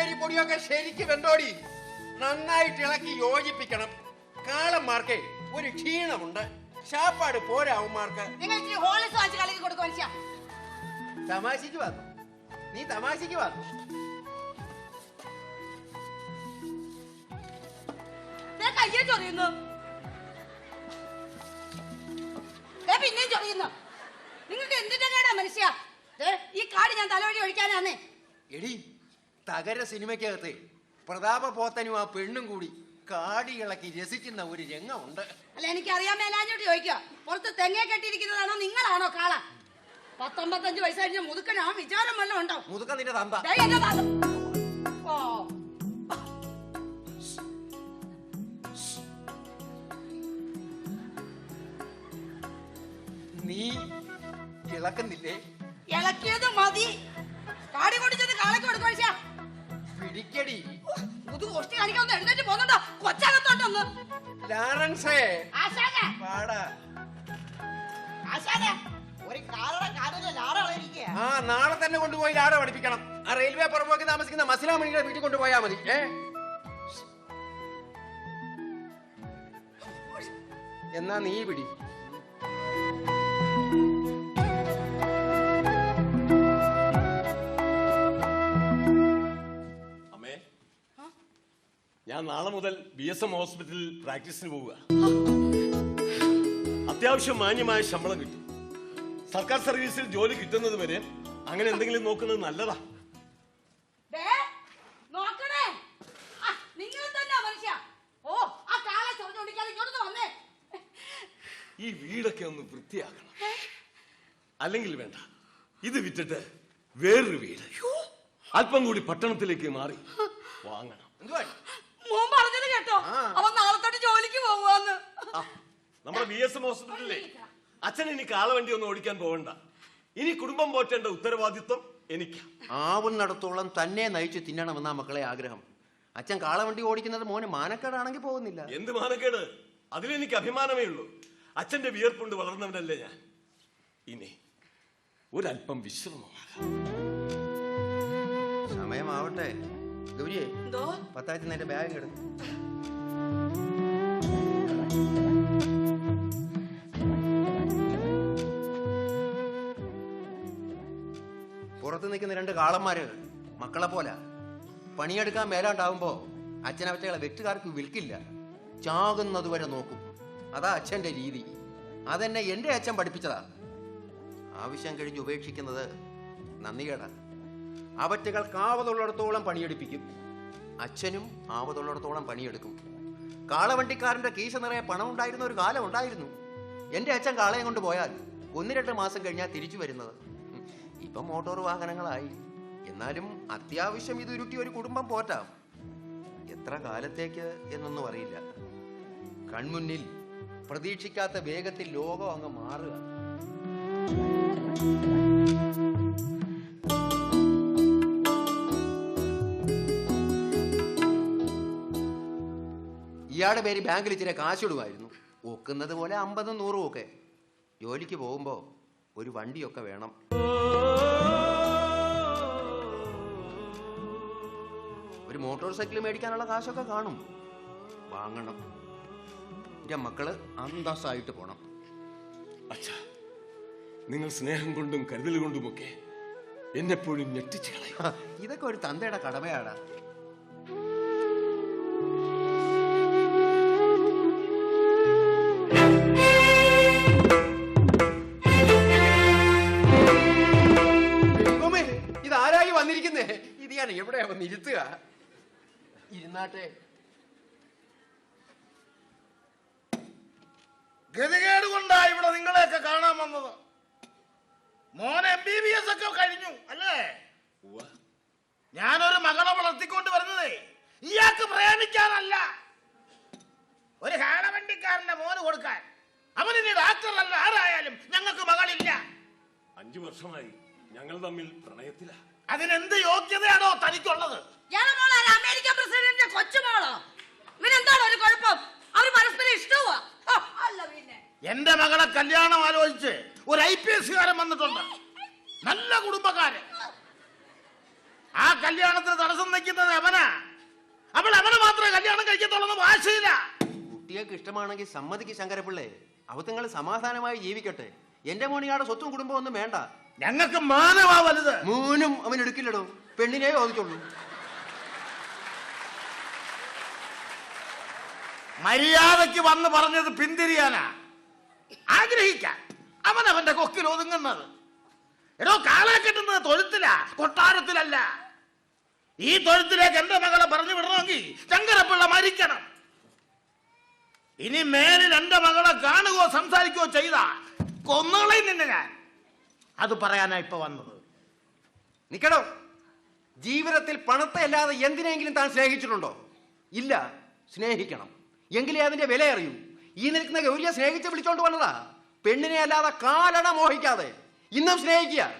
പച്ചരി പൊടിയൊക്കെ ശരിക്ക് വെന്തോടി. നന്നായിട്ട് ഇളക്കി യോജിപ്പിക്കണം. കാളന്മാർക്ക് ഒരു ക്ഷീണമുണ്ട്. ശാപ്പാട് പോരാവുമാർക്ക് നിങ്ങൾ ഇച്ചിരി ഹോളിസ് വാങ്ങിച്ച് കളിക്ക് കൊടുക്കും മനുഷ്യ. തമാശക്ക് വന്നു? നീ തമാശക്ക് വന്നു? കയ്യെ ചൊറിയുന്നു. പിന്നെയും ചൊറിയുന്നു. നിങ്ങൾക്ക് എന്തിന്റെ കേടാ മനുഷ്യ? ഈ കാട് ഞാൻ തലവഴി ഒഴിക്കാനാന്നേ. എടി തകര സിനിമയ്ക്കകത്ത് പ്രതാപ പോത്തനും ആ പെണ്ണും കൂടി കാടി ഇളക്കി രസിക്കുന്ന ഒരു രംഗമുണ്ട്. അല്ല എനിക്ക് അറിയാൻ മേലാഞ്ഞോട്ട് ചോദിക്കുക. പുറത്ത് തെങ്ങേ കെട്ടിയിരിക്കുന്നതാണോ നിങ്ങളാണോ കാള? പത്തൊമ്പത്തഞ്ച് വയസ്സ് കഴിഞ്ഞ മുതുക്കൻ ആ വിചാരം വല്ല ഉണ്ടോ? മുതുക്ക നിന്റെ തന്ത. ഓ. നീ ഇളക്കുന്നില്ലേ? ഇളക്കിയത് മതി. കാടി കൊടുത്തത് കാളക്ക് കൊടുക്കും മനുഷ്യ പുതു കൊഷ്ടി കാണിക്കാൻ ഒന്ന് എഴുന്നേറ്റ് പോകുന്നുണ്ടോ? കൊച്ചകത്തോട്ടൊന്ന് ലാറൻസേ. ആശാനെ. പാടാ ആശാനെ ഒരു കാലട കാലിലെ ലാടകളിരിക്കുക ആ നാളെ തന്നെ കൊണ്ടുപോയി ലാട പഠിപ്പിക്കണം. ആ റെയിൽവേ പുറമ്പോക്ക് താമസിക്കുന്ന മസിലാമണിയുടെ വീട്ടിൽ കൊണ്ടുപോയാ മതി. ഏ? എന്നാ നീ പിടി. നാളെ മുതൽ ബി എസ് എം ഹോസ്പിറ്റലിൽ പ്രാക്ടീസിന് പോവുക. അത്യാവശ്യം മാന്യമായ ശമ്പളം കിട്ടും. സർക്കാർ സർവീസിൽ ജോലി കിട്ടുന്നത് വരെ അങ്ങനെ എന്തെങ്കിലും നോക്കുന്നത് നല്ലതാ. ഈ വീടൊക്കെ ഒന്ന് വൃത്തിയാക്കണം. അല്ലെങ്കിൽ വേണ്ട. ഇത് വിറ്റിട്ട് വേറൊരു വീട്. അല്പം കൂടി പട്ടണത്തിലേക്ക് മാറി വാങ്ങണം. എന്തുവാ മോൻ പറഞ്ഞത് കേട്ടോ ആ. അവൻ നാളെ തൊട്ട് ജോലിക്ക് പോവാന്ന് ആ, നമ്മുടെ ബി എസ് എം ഹോസ്പിറ്റലിലെ അച്ഛൻ ഇനി കാളവണ്ടി ഒന്നും ഓടിക്കാൻ പോകണ്ട. ഇനി കുടുംബം പോറ്റേണ്ട ഉത്തരവാദിത്വം എനിക്ക്. ആവുന്നിടത്തോളം തന്നെ നയിച്ച് തിന്നണമെന്നാ മക്കളെ ആഗ്രഹം. അച്ഛൻ കാളവണ്ടി ഓടിക്കുന്നത് മോന് മാനക്കേടാണെങ്കിൽ പോകുന്നില്ല. എന്ത് മാനക്കേട്? അതിലെനിക്ക് അഭിമാനമേ ഉള്ളൂ. അച്ഛന്റെ വിയർപ്പുണ്ട് വളർന്നവനല്ലേ ഞാൻ. ഇനി ഒരല്പം വിശ്രമം സമയമാവട്ടെ. ഗൗരിയെ എന്തോ? പത്താഴ്ച നേരെ ബാഗ് കിടക്കും. രണ്ട് കാളന്മാര് മക്കളെ പോലെ. പണിയെടുക്കാൻ മേലാണ്ടാവുമ്പോ അച്ഛനവറ്റകളെ വെറ്റുകാർക്ക് വിൽക്കില്ല. ചാകുന്നത് വരെ നോക്കും. അതാ അച്ഛന്റെ രീതി. അതെന്നെ എന്റെ അച്ഛൻ പഠിപ്പിച്ചതാ. ആവശ്യം കഴിഞ്ഞ് ഉപേക്ഷിക്കുന്നത് നന്ദികേടാ. അവറ്റകൾ കാവതുള്ളിടത്തോളം പണിയെടുപ്പിക്കും. അച്ഛനും ആവതുള്ളിടത്തോളം പണിയെടുക്കും. കാളവണ്ടിക്കാരന്റെ കീശ നിറയെ പണം ഉണ്ടായിരുന്ന ഒരു കാലം ഉണ്ടായിരുന്നു. എന്റെ അച്ഛൻ കാളയം കൊണ്ട് പോയാൽ ഒന്ന് രണ്ട് മാസം കഴിഞ്ഞാൽ തിരിച്ചു വരുന്നത്. ഇപ്പം മോട്ടോർ വാഹനങ്ങളായി. എന്നാലും അത്യാവശ്യം ഇത് ഉരുട്ടി ഒരു കുടുംബം പോറ്റാം. എത്ര കാലത്തേക്ക് എന്നൊന്നും അറിയില്ല. കൺമുന്നിൽ പ്രതീക്ഷിക്കാത്ത വേഗത്തിൽ ലോകം അങ്ങ് മാറുക. ഇയാളുടെ പേര് ബാങ്കിൽ ഇച്ചിരി കാശിടുമായിരുന്നു ഒക്കുന്നത് പോലെ അമ്പതും നൂറും ഒക്കെ. ജോലിക്ക് പോകുമ്പോ ഒരു വണ്ടിയൊക്കെ വേണം. ഒരു മോട്ടോർ സൈക്കിൾ മേടിക്കാനുള്ള കാശൊക്കെ കാണും. വാങ്ങണം. എന്റെ മക്കൾ അന്തസ്സായിട്ട് പോണം. അച്ഛാ നിങ്ങൾ സ്നേഹം കൊണ്ടും കരുതൽ കൊണ്ടുമൊക്കെ എന്നെപ്പോഴും ഞെട്ടിച്ചു കളയും. ഇതൊക്കെ ഒരു തന്തയുടെ കടമയാടാ. ഞാൻ എവിടെയാ വന്ന് ഇരുത്തുക? ഇരുന്നാട്ടെ. ഗതികേട് കൊണ്ടാ ഇവിടെ നിങ്ങളെയൊക്കെ കാണാൻ വന്നത്. മോൻ എം ബി ബി എസ് ഒക്കെ കഴിഞ്ഞു അല്ലേ? ഞാനൊരു മകളെ വളർത്തിക്കൊണ്ട് വരുന്നതേ. ഇയാൾക്ക് പ്രേമിക്കാനല്ല. ഒരു കാളവണ്ടിക്കാരന്റെ മോന് കൊടുക്കാൻ. അവനിനി ഡാക്ടറല്ല ആരായാലും ഞങ്ങൾക്ക് മകളില്ല. അഞ്ചു വർഷമായി ഞങ്ങൾ തമ്മിൽ പ്രണയത്തിലാ. അതിനെന്ത് യോഗ്യതയാണോ തനിക്കുള്ളത്? അമേരിക്ക പ്രസിഡന്റിന്റെ കൊച്ചുമോളോ ഇവനെന്താണ് ഒരു കുഴപ്പം? അവർ പരസ്പരം ഇഷ്ടവുമാ അല്ല പിന്നെ. എന്റെ മകളെ കല്യാണം ആലോചിച്ച് ഒരു ഐ പി എസ് കാരൻ വന്നിട്ടുണ്ട്. നല്ല കുടുംബക്കാരൻ. ആ കല്യാണത്തിന് തടസ്സം നിൽക്കുന്നത് അവനാ. അവൾ അവനെ മാത്രമേ കല്യാണം കഴിക്കത്തുള്ളൂ വാശിയില്ല. കുട്ടികൾക്ക് ഇഷ്ടമാണെങ്കിൽ സമ്മതിക്ക് ശങ്കരപ്പിള്ളേ. അവത്തങ്ങൾ സമാധാനമായി ജീവിക്കട്ടെ. എന്റെ മോണിയാടെ സ്വത്തും കുടുംബം ഒന്നും വേണ്ട. ഞങ്ങൾക്ക് മാനവാ വലുത് മൂന്നും അവൻ എടുക്കില്ലടോ. പെണ്ണിനെ ചോദിച്ചുള്ളൂ മര്യാദയ്ക്ക് വന്ന് പറഞ്ഞത് പിന്തിരിയാനാ. ആഗ്രഹിക്കാൻ. അവൻ അവന്റെ കൊക്കിൽ ഒതുങ്ങുന്നത്. എടോ കാളെ കെട്ടുന്നത് തൊഴുത്തില? കൊട്ടാരത്തിലല്ല. ഈ തൊഴുത്തിലേക്ക് എന്റെ മകളെ പറഞ്ഞു വിടണമെങ്കിൽ ശങ്കരപ്പിള്ള മരിക്കണം. ഇനി മേലിൽ എന്റെ മകളെ കാണുകയോ സംസാരിക്കുകയോ ചെയ്ത കൊന്നുകളയും നിന്നെ ഞാൻ. അത് പറയാനാണ് ഇപ്പൊ വന്നത്. നിക്കടോ? ജീവിതത്തിൽ പണത്തെ അല്ലാതെ എന്തിനെങ്കിലും താൻ സ്നേഹിച്ചിട്ടുണ്ടോ? ഇല്ല സ്നേഹിക്കണം. എങ്കിലേ അതിന്റെ വില അറിയൂ ഈ നിൽക്കുന്ന ഗൗരിയ സ്നേഹിച്ച് വിളിച്ചോണ്ട് വന്നതാ. പെണ്ണിനെ അല്ലാതെ കാലട മോഹിക്കാതെ ഇന്നും സ്നേഹിക്കുക.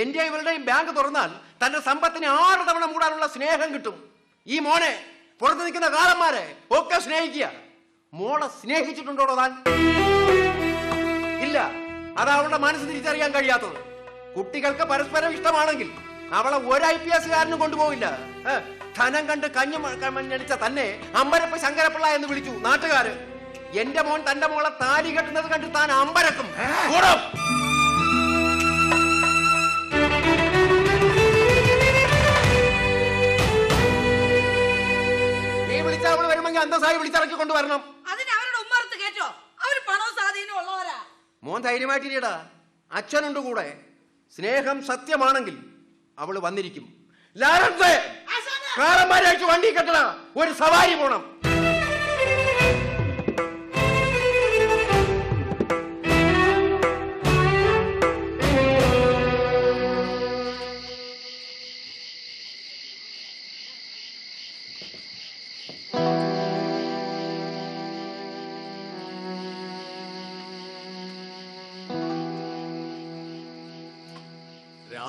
എന്റെ ഇവരുടെയും ബാങ്ക് തുറന്നാൽ തന്റെ സമ്പത്തിന് ആറ് തവണ മൂടാനുള്ള സ്നേഹം കിട്ടും. ഈ മോനെ പുറത്ത് നിൽക്കുന്ന കാലന്മാരെ ഒക്കെ സ്നേഹിക്കുക. മോളെ സ്നേഹിച്ചിട്ടുണ്ടോ താൻ? ഇല്ല. അത് അവളുടെ മനസ്സ് തിരിച്ചറിയാൻ കഴിയാത്തത്. കുട്ടികൾക്ക് പരസ്പരം ഇഷ്ടമാണെങ്കിൽ അവളെ ഒരു ഐ പി എസ്കാരനും കൊണ്ടുപോകില്ല ധനം കണ്ട് കഞ്ഞു മഞ്ഞടിച്ച തന്നെ അമ്പരപ്പ് ശങ്കരപ്പിള്ള എന്ന് വിളിച്ചു നാട്ടുകാര്. എന്റെ മോൻ തന്റെ മോളെ താലി കെട്ടുന്നത് കണ്ട് താൻ അമ്പരക്കും. നീ വിളിച്ച അവൾ വരുമെങ്കിൽ അന്തസായി വിളിച്ചിറക്കി കൊണ്ടുവരണം. മോൻ ധൈര്യമായിട്ടിരിയടാ. അച്ഛനുണ്ട് കൂടെ. സ്നേഹം സത്യമാണെങ്കിൽ അവൾ വന്നിരിക്കും! കാറന്മാരെ അയച്ച് വണ്ടി കെട്ടണ ഒരു സവാരി പോണം.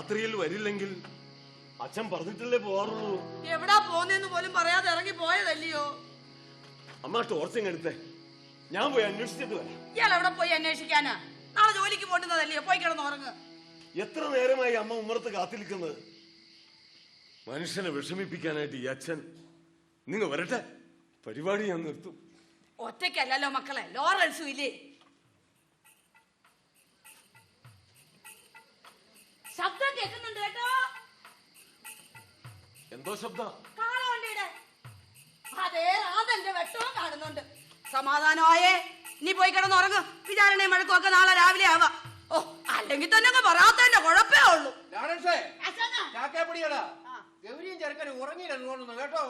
രാത്രിയിൽ വരില്ലെങ്കിൽ അച്ഛൻ പറഞ്ഞിട്ടല്ലേ പോവാറുള്ളൂ. എവിടാ പോന്നെന്ന് പോലും പറയാതെ ഇറങ്ങി പോയതല്ലയോ? അമ്മ ടോർച്ചിങ് എടുത്തേ. ഞാൻ പോയി അന്വേഷിച്ചിട്ട് വരാം. ഇയാൾ എവിടെ പോയി അന്വേഷിക്കാനാ? നാളെ ജോലിക്ക് പോണ്ടുന്നതല്ലയോ പോയി കിടന്ന് ഉറങ്ങ്. എത്ര നേരമായി അമ്മ ഉമ്മറത്ത് കാത്തിരിക്കുന്നത്? മനുഷ്യനെ വിഷമിപ്പിക്കാനായിട്ട് ഈ അച്ഛൻ നിങ്ങൾ വരട്ടെ. പരിപാടി ഞാൻ നിർത്തും. ഒറ്റയ്ക്കല്ലല്ലോ മക്കളെ. ലോറൻസും ഇല്ലേ? ശബ്ദം കേൾക്കുന്നുണ്ട് കേട്ടോ. എന്തോ ശബ്ദം? കാളവണ്ടിയുടെ അതേ അതെന്റെ വെട്ടവും കാണുന്നുണ്ട്. സമാധാനമായേ നീ പോയി കിടന്നുറങ്ങ് വിചാരണയും മഴക്കുമൊക്കെ നാളെ രാവിലെ ആവാം. ഓ അല്ലെങ്കിൽ തന്നെ അങ്ങ് പറയാത്തതിന്റെ കുഴപ്പമേ ഉള്ളൂ. ഗൗരിയും ചെറുക്കനും ഉറങ്ങി തോന്നുന്നു കേട്ടോ.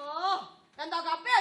ഓ എന്താ കപ്പയോ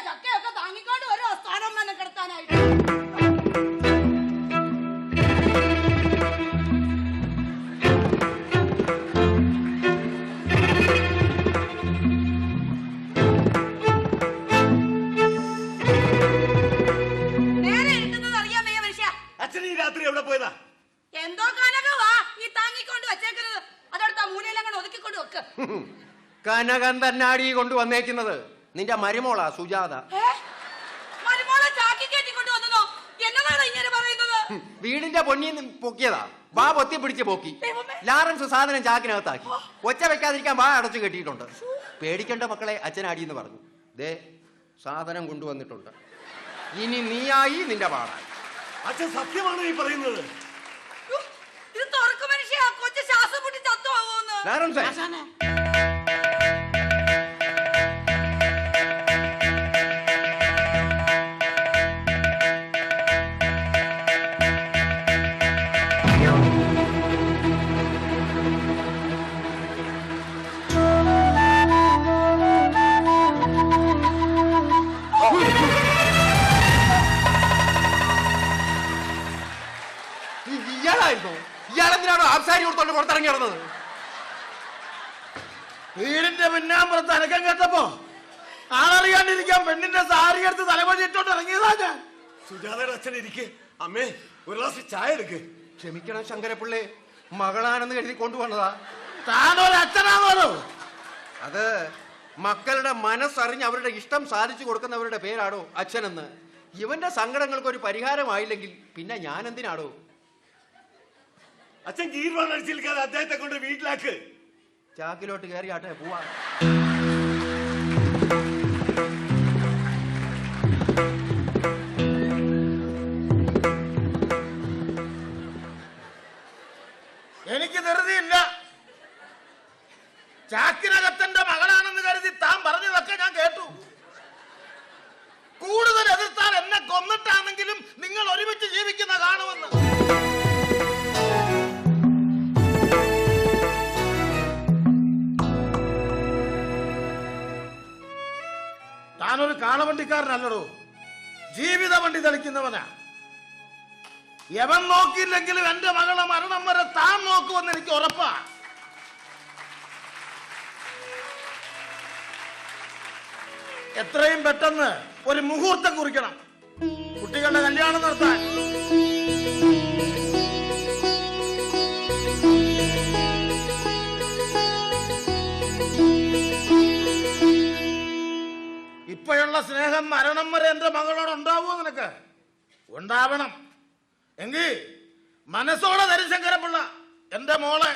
കനകൻ തന്നാടി കൊണ്ടുവന്നേക്കുന്നത്. നിന്റെ മരുമോളാ സുജാത. മരുമോളെ ചാക്കി കയറ്റിക്കൊണ്ട് വന്നതോ എന്നതാണ് ഇങ്ങനെ പറയുന്നത്? ഹും, വീടിന്റെ പൊന്നിൽ നിന്ന് പൊക്കിയതാ. വാ പൊത്തി പിടിച്ച് പോക്കി. ലാറൻസ് സാധനം ചാക്കിനകത്താക്കി. ഒച്ച വെക്കാതിരിക്കാൻ വാ അടച്ചു കെട്ടിയിട്ടുണ്ട്. പേടിക്കേണ്ട മക്കളെ അച്ഛനാടി എന്ന് പറഞ്ഞു. ദേ സാധനം കൊണ്ടുവന്നിട്ടുണ്ട്. ഇനി നീയായി നിന്റെ പാടാ അച്ഛൻ സത്യമാണ് ഈ പറയുന്നത്? പോകുന്നു ലാറൻസേ വീടിന്റെ പിന്നാമ്പുറത്ത് അനക്കം കേട്ടപ്പോ ആളറിയാണ്ടിരിക്കാൻ പെണ്ണിന്റെ സാരി എടുത്ത് തലവഴിയിട്ടോണ്ട് ഇറങ്ങിയതാ ഞാൻ. സുജാതയുടെ അച്ഛൻ ഇരിക്കെ. അമ്മേ ഒരു ഗ്ലാസ് ചായ എടുക്ക്. ക്ഷമിക്കണം ശങ്കരപ്പിള്ളേ മകളാണെന്ന് കരുതി കൊണ്ടുപോണതാ താനൊരു അച്ഛനാണോ അത്? മക്കളുടെ മനസ്സറിഞ്ഞ് അവരുടെ ഇഷ്ടം സാധിച്ചു കൊടുക്കുന്നവരുടെ പേരാണോ അച്ഛനെന്ന്. ഇവന്റെ സങ്കടങ്ങൾക്ക് ഒരു പരിഹാരമായില്ലെങ്കിൽ പിന്നെ ഞാൻ എന്തിനാടോ? അച്ഛൻ ജീർവാണ് അടിച്ചിരിക്കാതെ അദ്ദേഹത്തെ കൊണ്ട് വീട്ടിലാക്ക്. ചാക്കിലോട്ട് കയറിയാട്ടെ പോവാ. എനിക്ക് ധൃതിയില്ല. ചാക്കിനകത്തന്റെ മകളാണെന്ന് കരുതി താൻ പറഞ്ഞതൊക്കെ ഞാൻ കേട്ടു. കൂടുതൽ എതിർത്താൽ എന്നെ കൊന്നിട്ടാണെങ്കിലും നിങ്ങൾ ഒരുമിച്ച് ജീവിക്കുന്ന കാണുമെന്ന്. താനൊരു കാളവണ്ടിക്കാരനല്ലടോ. ജീവിത വണ്ടി തെളിക്കുന്നവനാ. യവൻ നോക്കിയില്ലെങ്കിലും എന്റെ മകളെ മരണം വരെ താൻ നോക്കുമെന്ന് എനിക്ക് ഉറപ്പാ. എത്രയും പെട്ടെന്ന് ഒരു മുഹൂർത്തം കുറിക്കണം. കുട്ടികളുടെ കല്യാണം നടത്താൻ. ഉണ്ടാവണം. എങ്കിൽ മനസ്സോടെ ദരിശങ്കരപ്പുള്ള എന്റെ മോളെ.